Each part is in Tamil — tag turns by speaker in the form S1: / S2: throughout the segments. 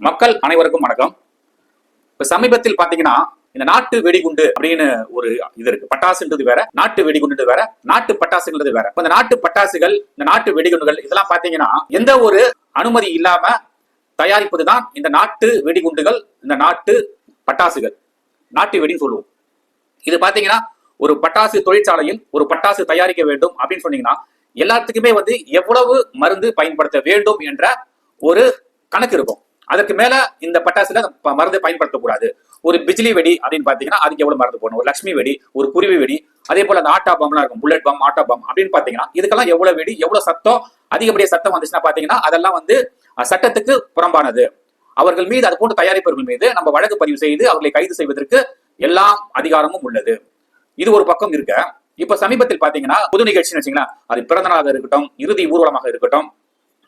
S1: மக்கள் அனைவருக்கும் வணக்கம். இப்ப சமீபத்தில் பாத்தீங்கன்னா இந்த நாட்டு வெடிகுண்டு அப்படின்னு ஒரு இது இருக்கு. பட்டாசுன்றது வேற நாட்டு வெடிகுண்டு வேற நாட்டு பட்டாசுன்றது வேற. இந்த நாட்டு பட்டாசுகள் இந்த நாட்டு வெடிகுண்டுகள் இதெல்லாம் பாத்தீங்கன்னா எந்த ஒரு அனுமதி இல்லாம தயாரிப்பதுதான் இந்த நாட்டு வெடிகுண்டுகள் இந்த நாட்டு பட்டாசுகள். நாட்டு வெடின்னு சொல்லுவோம். இது பாத்தீங்கன்னா ஒரு பட்டாசு தொழிற்சாலையில் ஒரு பட்டாசு தயாரிக்க வேண்டும் அப்படின்னு சொன்னீங்கன்னா எல்லாத்துக்குமே வந்து எவ்வளவு மருந்து பயன்படுத்த வேண்டும் என்ற ஒரு கணக்கு இருக்கும். அதற்கு மேல இந்த பட்டாசுல மருந்தை மருந்து பயன்படுத்தக்கூடாது. ஒரு பிஜிலி வெடி அப்படின்னு பாத்தீங்கன்னா அதுக்கு எவ்வளவு மருந்து போடணும்? ஒரு லட்சுமி வெடி ஒரு குருவி வெடி அதே போல அந்த ஆட்டா பம்லாம் இருக்கும். புல்லட் பம் ஆட்டா பம் அப்படின்னு பாத்தீங்கன்னா இதுக்கெல்லாம் எவ்வளவு வெடி எவ்வளவு சத்தம் அதிகப்படிய சத்தம் வந்துச்சுன்னா பாத்தீங்கன்னா அதெல்லாம் வந்து சட்டத்துக்கு புறம்பானது. அவர்கள் மீது அது போன்ற தயாரிப்பவர்கள் மீது நம்ம வழக்கு பதிவு செய்து அவர்களை கைது செய்வதற்கு எல்லாம் அதிகாரமும் உள்ளது. இது ஒரு பக்கம் இருக்க. இப்ப சமீபத்தில் பாத்தீங்கன்னா புது நிகழ்ச்சின்னு வச்சீங்கன்னா அது பிறந்தநாளாக இருக்கட்டும் இறுதி ஊர்வலமாக இருக்கட்டும்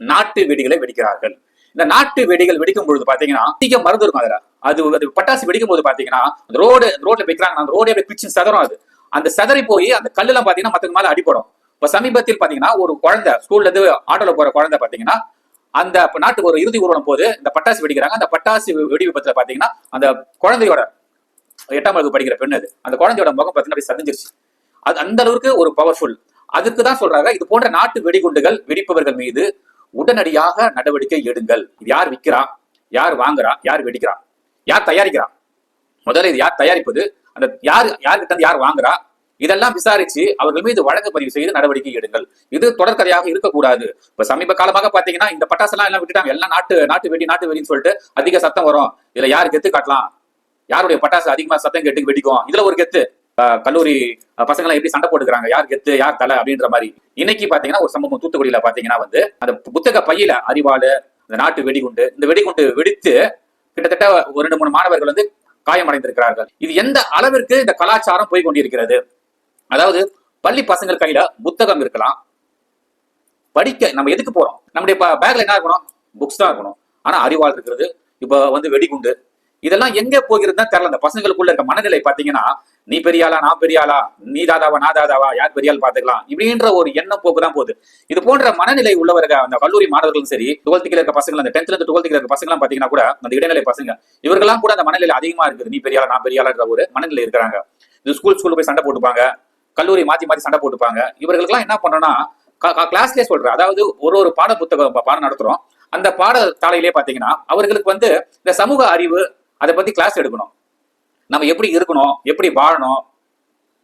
S1: நாட்டு வெடிகளை வெடிக்கிறார்கள். இந்த நாட்டு வெடிகள் வெடிக்கும் பொழுது பாத்தீங்கன்னா அதிக மருந்து இருக்கும் அதுல? அது அது பட்டாசு வெடிக்கும் போது பாத்தீங்கன்னா அந்த ரோடு ரோட்ல வைக்கிறாங்க அந்த ரோடே அப்படியே பிச்சு சதறம் அது. அந்த சதறி போய் அந்த கல்லுலாம் பாத்தீங்கன்னா மத்தவங்க மேல அடிபடும். இப்ப சமீபத்தில் பாத்தீங்கன்னா ஒரு குழந்தை ஸ்கூல்ல இருந்து ஆட்டோல போற குழந்தை பாத்தீங்கன்னா அந்த இப்ப நாட்டுக்கு ஒரு இறுதி ஊர்வலம் போது இந்த பட்டாசு வெடிக்கிறாங்க. அந்த பட்டாசு வெடி விபத்துல பாத்தீங்கன்னா அந்த குழந்தையோட எட்டாம் வகுப்பு படிக்கிற பெண் அது. அந்த குழந்தையோட முகம் பார்த்தீங்கன்னா அப்படியே சதிஞ்சிருச்சு. அது அந்த அளவுக்கு ஒரு பவர்ஃபுல் அதுக்கு தான் சொல்றாங்க இது போன்ற நாட்டு வெடிகுண்டுகள் வெடிப்பவர்கள் மீது உடனடியாக நடவடிக்கை எடுங்கள். இது யார் விற்கிறா யார் வாங்குறா? யார் வெடிக்கிறா? யார் தயாரிக்கிறா? முதல்ல இது யார் தயாரிப்பது? அந்த யார் யார்கிட்ட இருந்து யார் வாங்குறா? இதெல்லாம் விசாரிச்சு அவர்கள் மீது வழக்கு பதிவு செய்து நடவடிக்கை எடுங்கள். இது தொடர்கதையாக இருக்கக்கூடாது. இப்ப சமீப காலமாக பாத்தீங்கன்னா இந்த பட்டாசெல்லாம் எல்லாம் விட்டுட்டாங்க. எல்லாம் நாட்டு நாட்டு வெடி நாட்டு வெடின்னு சொல்லிட்டு அதிக சத்தம் வரும். இதுல யார் கெத்து காட்டலாம்? யாருடைய பட்டாசு அதிகமா சத்தம் கேட்டு வெடிக்கும்? இதுல ஒரு கெத்து. கல்லூரி அஹ் எப்படி சண்டை போட்டுக்கிறாங்க? யார் கெத்து யார் தலை அப்படின்ற மாதிரி. இன்னைக்கு பாத்தீங்கன்னா ஒரு சம்பவம் தூத்துக்குடியில பாத்தீங்கன்னா வந்து அந்த புத்தக பையில அறிவாளு இந்த நாட்டு வெடிகுண்டு இந்த வெடிகுண்டு வெடித்து கிட்டத்தட்ட ஒரு ரெண்டு மூணு மாணவர்கள் வந்து காயமடைந்திருக்கிறார்கள். இது எந்த அளவிற்கு இந்த கலாச்சாரம் போய் கொண்டிருக்கிறது? அதாவது பள்ளி பசங்கள் கையில புத்தகம் இருக்கலாம். படிக்க நம்ம எதுக்கு போறோம்? நம்முடைய பேக்ல என்ன இருக்கணும்? புக்ஸ் தான் இருக்கணும். ஆனா அறிவால் இருக்கிறது. இப்போ வந்து வெடிகுண்டு. இதெல்லாம் எங்க போகிறதுன்னு தெரியல. அந்த பசங்களுக்குள்ள இருக்க மனநிலை பாத்தீங்கன்னா நீ பெரியாளா நான் பெரியாளா? நீ தாதாவா நான் தாதாவா? யார் பெரியால் பாத்துக்கலாம் இப்படின்ற ஒரு எண்ணம் போக்கு தான் போகுது. இது போன்ற மனநிலை உள்ளவர்கள் அந்த கல்லூரி மாணவர்களும் சரி டுவெல்த்துக்கு இருக்க பசங்க அந்த டென்த்ல இருந்து டுவெல்த்துக்கு இருக்க பசங்களாம் பாத்தீங்கன்னா கூட அந்த இடைநிலை பசங்க இவர்கள்லாம் கூட அந்த மனநிலை அதிகமா இருக்குது. நீ பெரியாளா நான் பெரியாளான்ற ஒரு மனநிலை இருக்கிறாங்க. இது ஸ்கூல் ஸ்கூல் போய் சண்டை போட்டுப்பாங்க. கல்லூரி மாத்தி மாத்தி சண்டை போட்டுப்பாங்க. இவர்களுக்கெல்லாம் என்ன பண்ணோம்னா கிளாஸ்லேயே சொல்றேன். அதாவது ஒரு ஒரு பாட புத்தகம் பாடம் நடத்துறோம். அந்த பாடத்தாளையிலே பாத்தீங்கன்னா அவர்களுக்கு வந்து இந்த சமூக அறிவு அதை பத்தி கிளாஸ் எடுக்கணும். நம்ம எப்படி இருக்கணும் எப்படி வாழணும்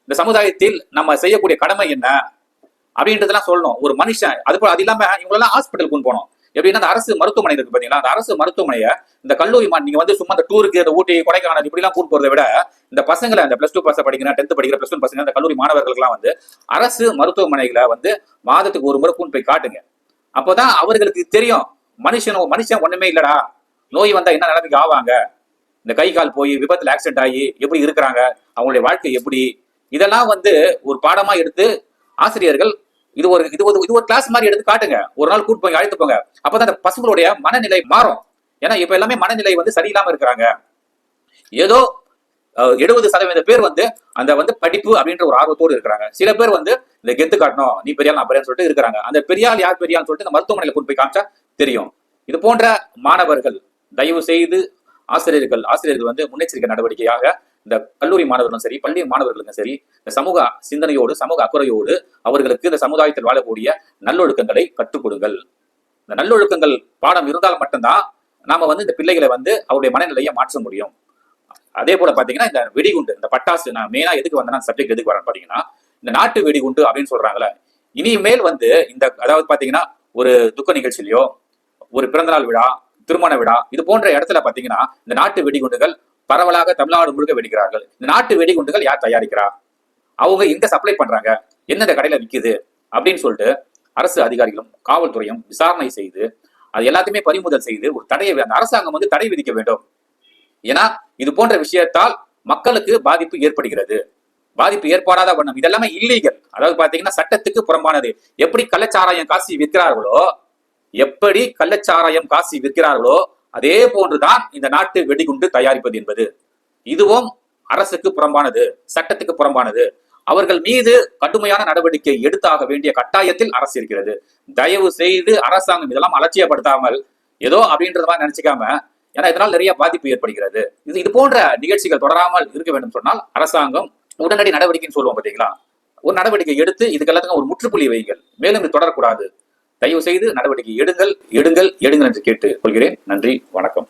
S1: இந்த சமுதாயத்தில் நம்ம செய்யக்கூடிய கடமை என்ன அப்படின்றதெல்லாம் சொல்லணும். ஒரு மனுஷன் அது போல அது இல்லாம இவங்களெல்லாம் ஹாஸ்பிட்டல் கொண்டு போகணும். எப்படின்னா அந்த அரசு மருத்துவமனை இருக்கு பாத்தீங்களா? அந்த அரசு மருத்துவமனையை இந்த கல்லூரி மா- நீங்க வந்து சும்மா இந்த டூருக்கு இந்த ஊட்டி கொடைக்கானல் இப்படி எல்லாம் கூட்டு போறதை விட இந்த பசங்களை அந்த பிளஸ் டூ பசங்க படிக்கிற டென்த் படிக்கிற பிளஸ் ஒன் பசங்க அந்த கல்லூரி மாணவர்களுக்கெல்லாம் வந்து அரசு மருத்துவமனைகளை வந்து மாதத்துக்கு ஒரு முறை கூண்டு போய் காட்டுங்க. அப்போதான் அவர்களுக்கு தெரியும் மனுஷன் மனுஷன் ஒண்ணுமே இல்லடா. நோய் வந்தா என்ன நிலைமைக்கு ஆவாங்க? இந்த கை கால் போய் விபத்துல ஆக்சிடென்ட் ஆகி எப்படி இருக்கிறாங்க அவங்களுடைய வாழ்க்கை எப்படி? இதெல்லாம் வந்து ஒரு பாடமா எடுத்து ஆசிரியர்கள் இது ஒரு இது ஒரு இது ஒரு கிளாஸ் மாதிரி எடுத்து காட்டுங்க. ஒரு நாள் கூட்டு போய் அழைத்து போங்க. அப்பதான் அந்த பசங்களுடைய மனநிலை மாறும். ஏன்னா இப்ப எல்லாமே மனநிலை வந்து சரியில்லாம இருக்கிறாங்க. ஏதோ எழுபது சதவீத பேர் வந்து அந்த வந்து படிப்பு அப்படின்ற ஒரு ஆர்வத்தோடு இருக்கிறாங்க. சில பேர் வந்து இந்த கெத்து காட்டணும் நீ பெரியாள் நான் பெரியான்னு சொல்லிட்டு இருக்கிறாங்க. அந்த பெரியாள் யார் பெரியான்னு சொல்லிட்டு இந்த மருத்துவமனையில கூட்டு போய் காமிச்சா தெரியும். இது போன்ற மாணவர்கள் தயவு செய்து ஆசிரியர்கள் ஆசிரியர்கள் வந்து முன்னெச்சரிக்கை நடவடிக்கையாக இந்த கல்லூரி மாணவர்களும் சரி பள்ளி மாணவர்களுக்கும் சரி இந்த சமூக சிந்தனையோடு சமூக அக்கறையோடு அவர்களுக்கு இந்த சமுதாயத்தில் வாழக்கூடிய நல்லொழுக்கங்களை கற்றுக் கொடுங்கள் இந்த நல்லொழுக்கங்கள் பாடம் இருந்தால் மட்டும்தான் நாம வந்து இந்த பிள்ளைகளை வந்து அவருடைய மனநிலையை மாற்ற முடியும். அதே போல பாத்தீங்கன்னா இந்த வெடிகுண்டு இந்த பட்டாசு நான் மெயினா எதுக்கு வந்தேன் சப்ஜெக்ட் எதுக்கு வரேன் பாத்தீங்கன்னா இந்த நாட்டு வெடிகுண்டு அப்படின்னு சொல்றாங்கல்ல இனிமேல் வந்து இந்த அதாவது பாத்தீங்கன்னா ஒரு துக்க நிகழ்ச்சியிலையோ ஒரு பிறந்தநாள் விழா திருமண விழா இது போன்ற இடத்துல பாத்தீங்கன்னா இந்த நாட்டு வெடிகுண்டுகள் பரவலாக தமிழ்நாடு முழுக்க வெடிக்கிறார்கள். இந்த நாட்டு வெடிகுண்டுகள் யார் தயாரிக்கிறா? அவங்க எங்க சப்ளை பண்றாங்க? எந்தெந்த கடையில விக்குது? அப்படின்னு சொல்லிட்டு அரசு அதிகாரிகளும் காவல்துறையும் விசாரணை செய்து அது எல்லாத்தையுமே பறிமுதல் செய்து ஒரு தடையை அந்த அரசாங்கம் வந்து தடை விதிக்க வேண்டும். ஏன்னா இது போன்ற விஷயத்தால் மக்களுக்கு பாதிப்பு ஏற்படுகிறது. பாதிப்பு ஏற்படாத வண்ணம். இதெல்லாமே இல்லீகல் அதாவது பாத்தீங்கன்னா சட்டத்துக்கு புறம்பானது. எப்படி கள்ளச்சாராயம் காசி விற்கிறார்களோ எப்படி கள்ளச்சாராயம் காசி விற்கிறார்களோ அதே போன்றுதான் இந்த நாட்டு வெடிகுண்டு தயாரிப்பது என்பது. இதுவும் அரசுக்கு புறம்பானது சட்டத்துக்கு புறம்பானது. அவர்கள் மீது கடுமையான நடவடிக்கை எடுத்தாக வேண்டிய கட்டாயத்தில் அரசு இருக்கிறது. தயவு செய்து அரசாங்கம் இதெல்லாம் அலட்சியப்படுத்தாமல் ஏதோ அப்படின்றத மாதிரி நினைச்சுக்காம ஏன்னா இதனால் நிறைய பாதிப்பு ஏற்படுகிறது. இது இது போன்ற நிகழ்ச்சிகள் தொடராமல் இருக்க வேண்டும் சொன்னால் அரசாங்கம் உடனடி நடவடிக்கைன்னு சொல்லுவோம் பார்த்தீங்களா ஒரு நடவடிக்கை எடுத்து இதுக்கு எல்லாத்துக்கும் ஒரு முற்றுப்புள்ளி வைங்கள் மேலும் இது தொடரக்கூடாது. தயவு செய்து நடவடிக்கை எடுங்கள் எடுங்கள் எடுங்கள் என்று கேட்டுக் கொள்கிறேன் நன்றி வணக்கம்.